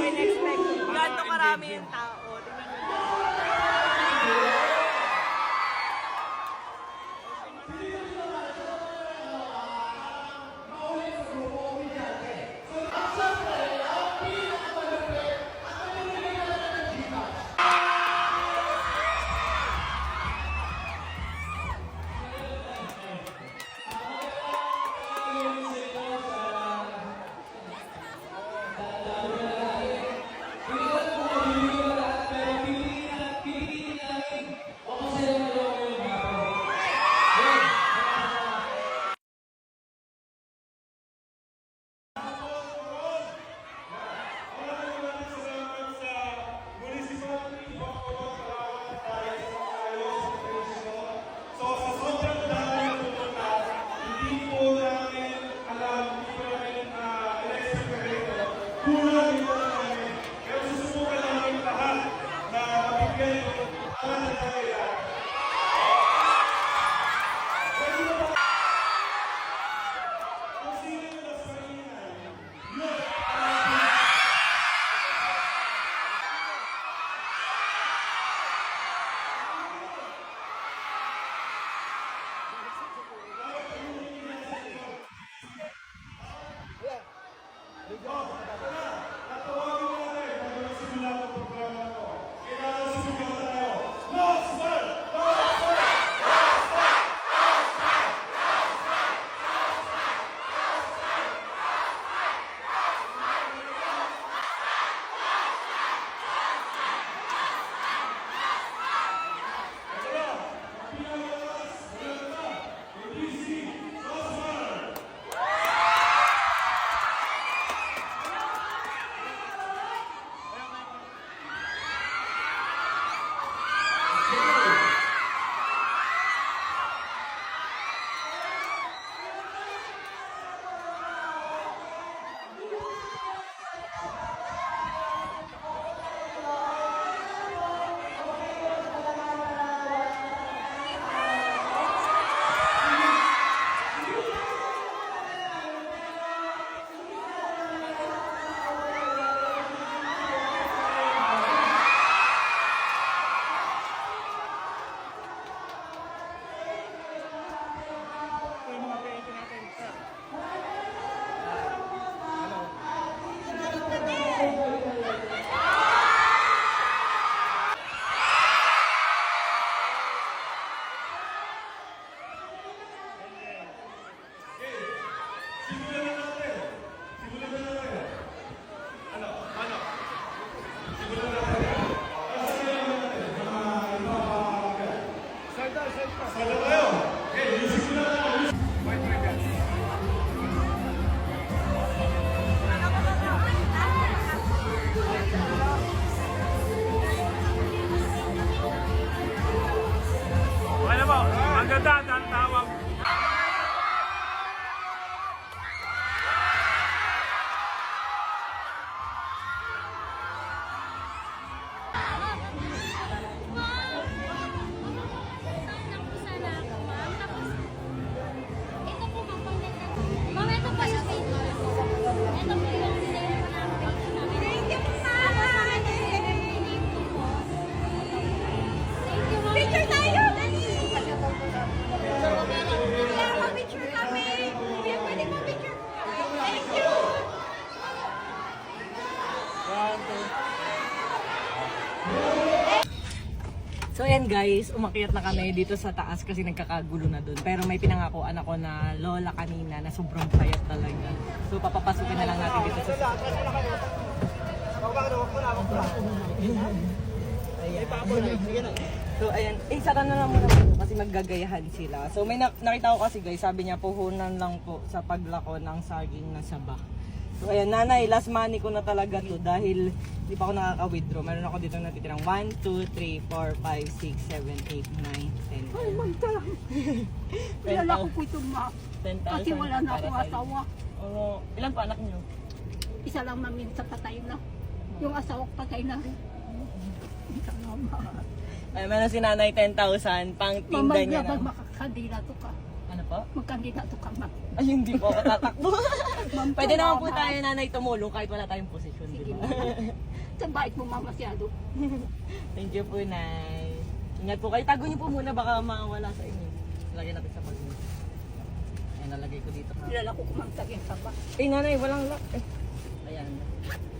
in-expect. Ganto karami yung tao. God. Po? Ayan guys, umakyat na kami dito sa taas kasi nagkakagulo na doon. Pero may pinangakuan ako na lola kanina na sobrang payat talaga. So papapasukin na lang natin dito sa. So ayan, eh saka na lang muna po kasi maggagayahan sila. So may na- nakita ko kasi guys, sabi niya puhunan lang po sa paglako ng saging na saba. So ayan, nanay, last money ko na talaga to dahil hindi pa ako nakaka-withdraw. Meron ako dito natitirang 1, 2, 3, 4, 5, 6, 7, 8, 9, 10. Ay, magdala. Kilala ko po itong ma. 10,000 Kasi wala na para akong sa'yo. asawa. Oo. ilan pa anak niyo? Isa lang namin sa patay na. Yung asawa ko patay na rin. Salamat. Ay, meron si nanay 10,000 pang tinda niya Mamagya na. ba makakadila to ka? Po? Magkandidato ka, ma'am. Ay, hindi po ako tatakbo. Ma'am, Pwede naman po tayo nanay tumulong kahit wala tayong posisyon, di Sige, ba? ma'am. Sa bait mo, ma'am, masyado. Thank you po, Nay. Ingat po kayo. Tago niyo po muna, baka mawala sa inyo. Lagyan natin sa pag Ayan, nalagay ko dito. Ha? Kilala ko kung magsabihin ka pa. Eh, nanay, walang lock. Eh. Ayan.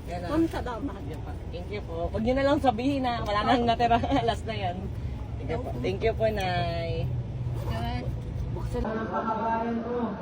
Ayan na. Ma'am, salamat. Thank you po. Thank you po. Huwag niyo na lang sabihin na wala nang natira. Last na yan. Thank you po. Thank you po, Nay. Salamat po. Salamat po.